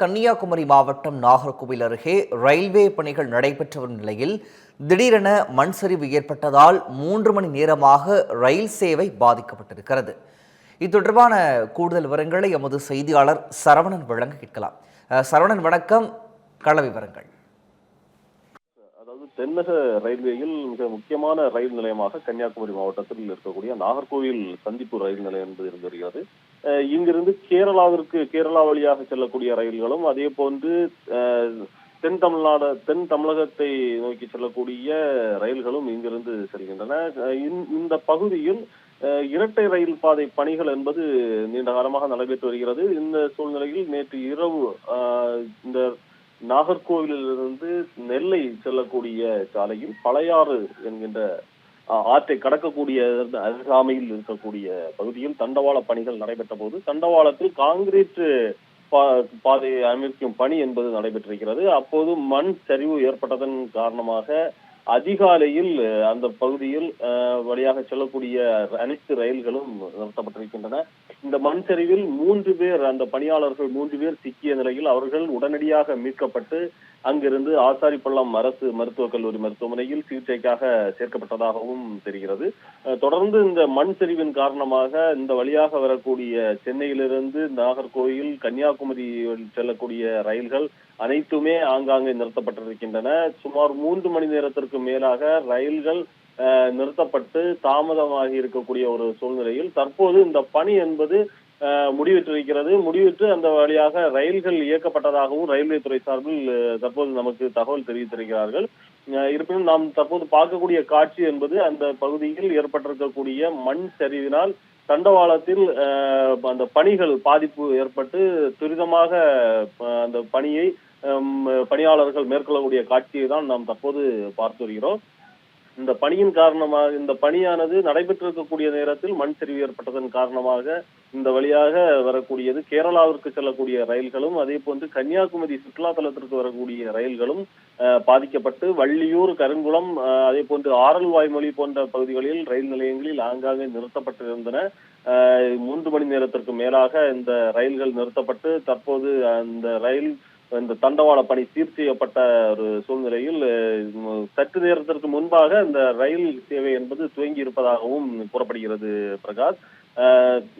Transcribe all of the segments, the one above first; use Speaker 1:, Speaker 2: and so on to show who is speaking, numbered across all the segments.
Speaker 1: கன்னியாகுமரி மாவட்டம் நாகர்கோவில் அருகே ரயில்வே பணிகள் நடைபெற்று வரும் நிலையில் திடீரென மண் சரிவு ஏற்பட்டதால் மூன்று மணி நேரமாக ரயில் சேவை பாதிக்கப்பட்டிருக்கிறது. இது தொடர்பான கூடுதல் விவரங்களை எமது செய்தியாளர் சரவணன் வழங்க கேட்கலாம். சரவணன் வணக்கம். கள விவரங்கள்.
Speaker 2: அதாவது தென்னக ரயில்வேயில் மிக முக்கியமான ரயில் நிலையமாக கன்னியாகுமரி மாவட்டத்தில் இருக்கக்கூடிய நாகர்கோவில் சந்திப்பு ரயில் நிலையம் என்பது இருந்து வருகிறது இங்கிருந்து கேரளாவிற்கு கேரளா வழியாக செல்லக்கூடிய ரயில்களும் அதே போன்று தென் தமிழ்நாடு தென் தமிழகத்தை நோக்கி செல்லக்கூடிய ரயில்களும் இங்கிருந்து செல்கின்றன. இந்த- பகுதியில் இரட்டை ரயில் பாதை பணிகள் என்பது நீண்ட காலமாக நடைபெற்று வருகிறது. இந்த சூழ்நிலையில் நேற்று இரவு இந்த நாகர்கோவிலிருந்து நெல்லை செல்லக்கூடிய சாலையில் பழையாறு என்கின்ற அஹ், ஆற்றை கடக்கக்கூடிய அருகாமையில் இருக்கக்கூடிய பகுதியில் தண்டவாள பணிகள் நடைபெற்ற போது தண்டவாளத்தில் காங்கிரீட் பா- அமைக்கும் பணி என்பது நடைபெற்றிருக்கிறது. அப்போது மண் சரிவு ஏற்பட்டதன் காரணமாக அதிகாலையில் அந்த பகுதியில் வழியாக செல்லக்கூடிய அனைத்து ரயில்களும் நிறுத்தப்பட்டிருக்கின்றன. இந்த மண் சரிவில் மூன்று பேர் அந்த பணியாளர்கள் மூன்று பேர் சிக்கிய நிலையில் அவர்கள் உடனடியாக மீட்கப்பட்டு அங்கிருந்து ஆசாரிப்பள்ளம் அரசு மருத்துவக் கல்லூரி மருத்துவமனையில் சிகிச்சைக்காக சேர்க்கப்பட்டதாகவும் தெரிகிறது. தொடர்ந்து இந்த மண் சரிவின் காரணமாக இந்த வழியாக வரக்கூடிய சென்னையிலிருந்து நாகர்கோவில் கன்னியாகுமரி செல்லக்கூடிய ரயில்கள் அனைத்துமே ஆங்காங்கே நிறுத்தப்பட்டிருக்கின்றன. சுமார் மூன்று மணி நேரத்திற்கு மேலாக ரயில்கள் நிறுத்தப்பட்டு தாமதமாகி இருக்கக்கூடிய ஒரு சூழ்நிலையில் தற்போது இந்த பணி என்பது அஹ், முடிவிட்டிருக்கிறது முடிவிட்டு அந்த வழியாக ரயில்கள் இயக்கப்பட்டதாகவும் ரயில்வே துறை சார்பில் தற்போது நமக்கு தகவல் தெரிவித்திருக்கிறார்கள். இருப்பினும் நாம் தற்போது பார்க்கக்கூடிய காட்சி என்பது அந்த பகுதியில் ஏற்பட்டிருக்கக்கூடிய மண் சரிவினால் தண்டவாளத்தில் அந்த பணிகள் பாதிப்பு ஏற்பட்டு துரிதமாக அந்த பணியை பணியாளர்கள் மேற்கொள்ளக்கூடிய காட்சியை தான் நாம் தற்போது பார்த்து வருகிறோம். இந்த பணியின் காரணமாக இந்த பணியானது நடைபெற்றிருக்கக்கூடிய நேரத்தில் மண் சரிவு ஏற்பட்டதன் காரணமாக இந்த வழியாக வரக்கூடியது கேரளாவிற்கு செல்லக்கூடிய ரயில்களும் அதே போன்று கன்னியாகுமரி சுற்றுலாத்தலத்திற்கு வரக்கூடிய ரயில்களும் அஹ், பாதிக்கப்பட்டு வள்ளியூர் கருங்குளம் அஹ், அதே போன்று ஆரல்வாய்மொழி போன்ற பகுதிகளில் ரயில் நிலையங்களில் ஆங்காங்கே நிறுத்தப்பட்டிருந்தன. அஹ், மூன்று மணி நேரத்திற்கு மேலாக இந்த ரயில்கள் நிறுத்தப்பட்டு தற்போது அந்த ரயில் இந்த தண்டவாள பணி சீர் செய்யப்பட்ட ஒரு சூழ்நிலையில் சற்று நேரத்திற்கு முன்பாக இந்த ரயில் சேவை என்பது துவங்கி இருப்பதாகவும் கூறப்படுகிறது பிரகாஷ்.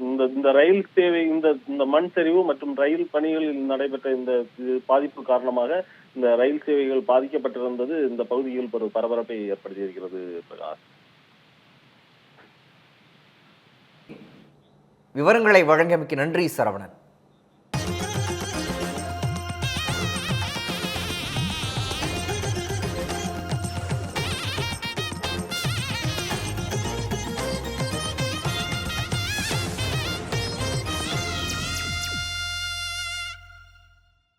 Speaker 2: இந்த இந்த ரயில் சேவை இந்த இந்த மண் சரிவு மற்றும் ரயில் பணிகளில் நடைபெற்ற இந்த பாதிப்பு காரணமாக இந்த ரயில் சேவைகள் பாதிக்கப்பட்டிருந்தது. இந்த பகுதியில் ஒரு பரபரப்பை ஏற்படுத்தியிருக்கிறது பிரகாஷ்.
Speaker 1: விவரங்களை வழங்கியமைக்கு நன்றி சரவணன்.